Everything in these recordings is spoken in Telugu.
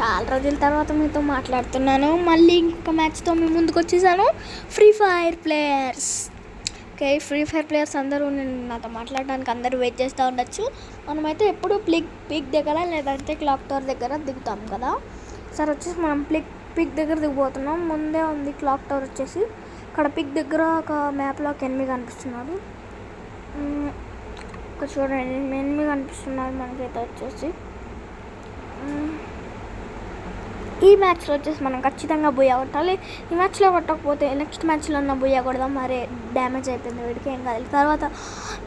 చాలా రోజుల తర్వాత మీతో మాట్లాడుతున్నాను. మళ్ళీ ఇంకొక మ్యాచ్తో మీ ముందుకు వచ్చేసాను free fire players okay free fire players అందరూ నేను నాతో మాట్లాడడానికి అందరూ వెయిట్ చేస్తూ ఉండొచ్చు. మనమైతే ఎప్పుడు ప్లిక్ పిక్ దగ్గర లేదంటే క్లాక్ టవర్ దగ్గర దిగుతాం కదా. సరే వచ్చేసి మనం ప్లిక్ పిక్ దగ్గర దిగిపోతున్నాం. ముందే ఉంది క్లాక్ టవర్ వచ్చేసి. ఇక్కడ పిక్ దగ్గర ఒక మ్యాప్లో ఒక ఎనిమిది కనిపిస్తున్నారు. ఒక ఇక్కడ చూడండి. ఎనిమిది కనిపిస్తున్నారు మనకైతే వచ్చేసి. ఈ మ్యాచ్లో వచ్చేసి మనం ఖచ్చితంగా బుయ్య కొట్టాలి. ఈ మ్యాచ్లో కొట్టకపోతే నెక్స్ట్ మ్యాచ్లో ఉన్న బుయ్య కొడదాం మరి డ్యామేజ్ అయిపోయింది వీడికి ఏం కాదు. తర్వాత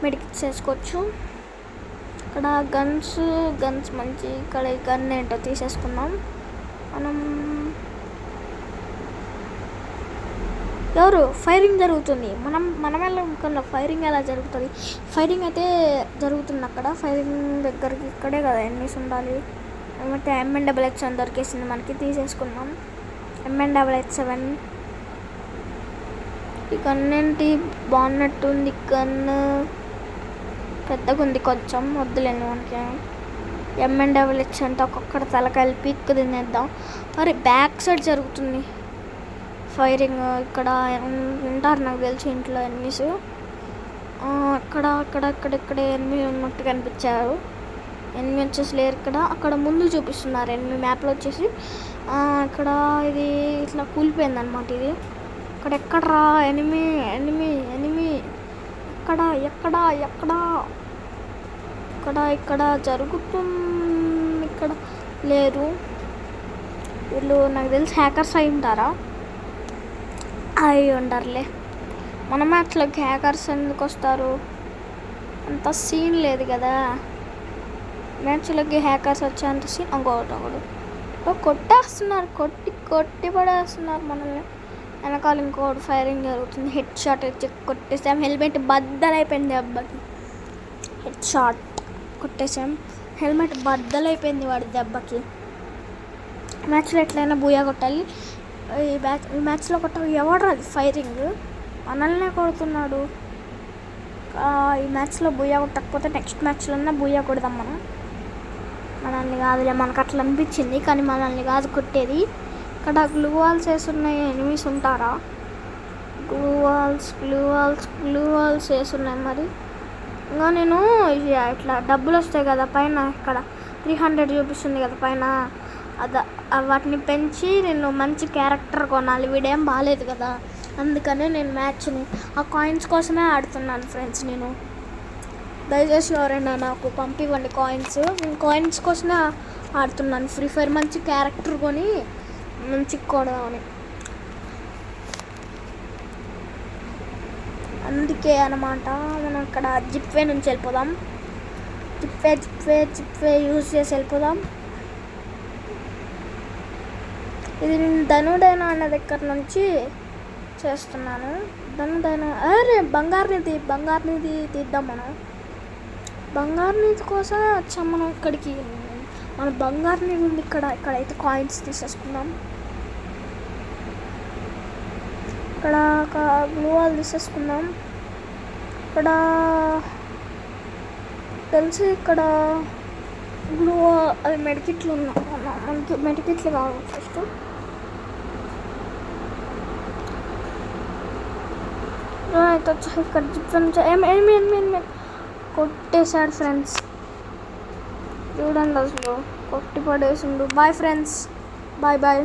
మెడికిట్ చేసుకోవచ్చు. ఇక్కడ గన్స్ గన్స్ మంచి ఇక్కడ గన్ ఏంటో తీసేసుకున్నాం మనం ఎవరు? ఫైరింగ్ జరుగుతుంది. మనం మనం వెళ్ళకుండా ఫైరింగ్ ఎలా జరుగుతుంది? ఫైరింగ్ అయితే జరుగుతుంది అక్కడ. ఫైరింగ్ దగ్గరికి ఇక్కడే కదా ఎన్నిస్ ఉండాలి. అంటే ఎంఎన్ డబల్ హెచ్ అని దొరికేసింది. మనకి తీసేసుకున్నాం ఎంఎన్ డబల్ హెచ్ సెవెన్ ఈ గన్ ఏంటి బాగున్నట్టుంది గన్ పెద్దగా ఉంది కొంచెం. వద్దులేండి మనకి. ఎంఎన్ డబల్ హెచ్ అంటే ఒక్కొక్కటి తలకాయలు పీక్ తినేద్దాం. మరి బ్యాక్ సైడ్ జరుగుతుంది. ఫైరింగ్ ఇక్కడ ఉంటారు నాకు తెలిసి ఇంట్లో ఎనిమిస్ అక్కడ అక్కడ అక్కడ ఇక్కడ ఎనిమిది ఉన్నట్టు కనిపించారు. ఎనిమిది వచ్చేసి లేరు ఇక్కడ. అక్కడ ముందు చూపిస్తున్నారు ఎనిమిది మ్యాప్లో వచ్చేసి. ఇక్కడ ఇది ఇట్లా కూలిపోయింది అనమాట ఇది. ఇక్కడ ఎక్కడరా ఎనిమి ఎనిమి ఎనిమి? ఎక్కడ ఎక్కడ ఎక్కడ? ఇక్కడ ఇక్కడ జరుగుతుంది ఇక్కడ. లేరు. వీళ్ళు నాకు తెలిసి హ్యాకర్స్ అయి ఉంటారా? అయి ఉండరులే. మన అట్లా హ్యాకర్స్ ఎందుకు వస్తారు? అంత సీన్ లేదు కదా. మ్యాచ్లోకి హ్యాకర్స్ వచ్చేంత సీన్ ఇంకొకటి ఒకడు కొట్టేస్తున్నారు. కొట్టి కొట్టి పడేస్తున్నారు మనల్ని. వెనకాల ఇంకోటి ఫైరింగ్ జరుగుతుంది. హెడ్ షాట్ వచ్చి కొట్టేసాం హెల్మెట్ బద్దలైపోయింది దెబ్బకి. హెడ్ షాట్ కొట్టేసాం హెల్మెట్ బద్దలైపోయింది వాడి దెబ్బకి. మ్యాచ్లో ఎట్లయినా బూయా కొట్టాలి. ఈ మ్యాచ్ ఈ మ్యాచ్లో కొట్ట ఎవడు అది ఫైరింగ్ మనల్నే కొడుతున్నాడు. ఈ మ్యాచ్లో బూయా కొట్టకపోతే నెక్స్ట్ మ్యాచ్లో బూయా కొడదాం మనం. మనల్ని కాదులే మనకు అట్లా అనిపించింది కానీ మనల్ని కాదు కొట్టేది. ఇక్కడ గ్లూ వాల్స్ వేసున్నాయి ఎనిమిస్ ఉంటారా? Glue walls glue walls glue walls వేసున్నాయి మరి. ఇంకా నేను ఇట్లా డబ్బులు వస్తాయి కదా పైన ఇక్కడ త్రీ హండ్రెడ్ చూపిస్తుంది కదా పైన. అద వాటిని పెంచి నేను మంచి క్యారెక్టర్ కొనాలి వీడేం బాగాలేదు కదా. అందుకనే నేను మ్యాచ్ని ఆ కాయిన్స్ కోసమే ఆడుతున్నాను ఫ్రెండ్స్ నేను. దయచేసి ఎవరైనా నాకు పంపివ్వండి కాయిన్స్ నేను కాయిన్స్ కోసమే ఆడుతున్నాను. ఫ్రీ ఫైర్ మంచి క్యారెక్టర్ కొని మంచి కొడదామని. అందుకే అనమాట మనం ఇక్కడ జిప్వే నుంచి వెళ్ళిపోదాం. జిప్వే జిప్వే జిప్వే యూజ్ చేసి వెళ్ళిపోదాం. ఇది నేను ధనుడైన అన్న దగ్గర నుంచి చేస్తున్నాను. ధనుడైన అరే బంగారు నిధి బంగారు నిధి తీద్దాం మనం. బంగారు నిధి కోసమే వచ్చాం మనం ఇక్కడికి మన బంగారు ఉంది ఇక్కడ ఇక్కడైతే కాయిన్స్ తీసేసుకుందాం. ఇక్కడ ఒక గ్లూ వాల్ తీసేసుకుందాం. ఇక్కడ తెలిసి ఇక్కడ గ్లూ అది మెడికిట్లు ఉన్నాయి మనకి మెడికిట్లు కావాలి ఫస్ట్ అయితే వచ్చి ఇక్కడ జిప్ ఏమి ఏమి ఏమి ఏమి కొట్టేశాడు ఫ్రెండ్స్. చూడండి అసలు కొట్టి పడేసిండు. Bye friends bye bye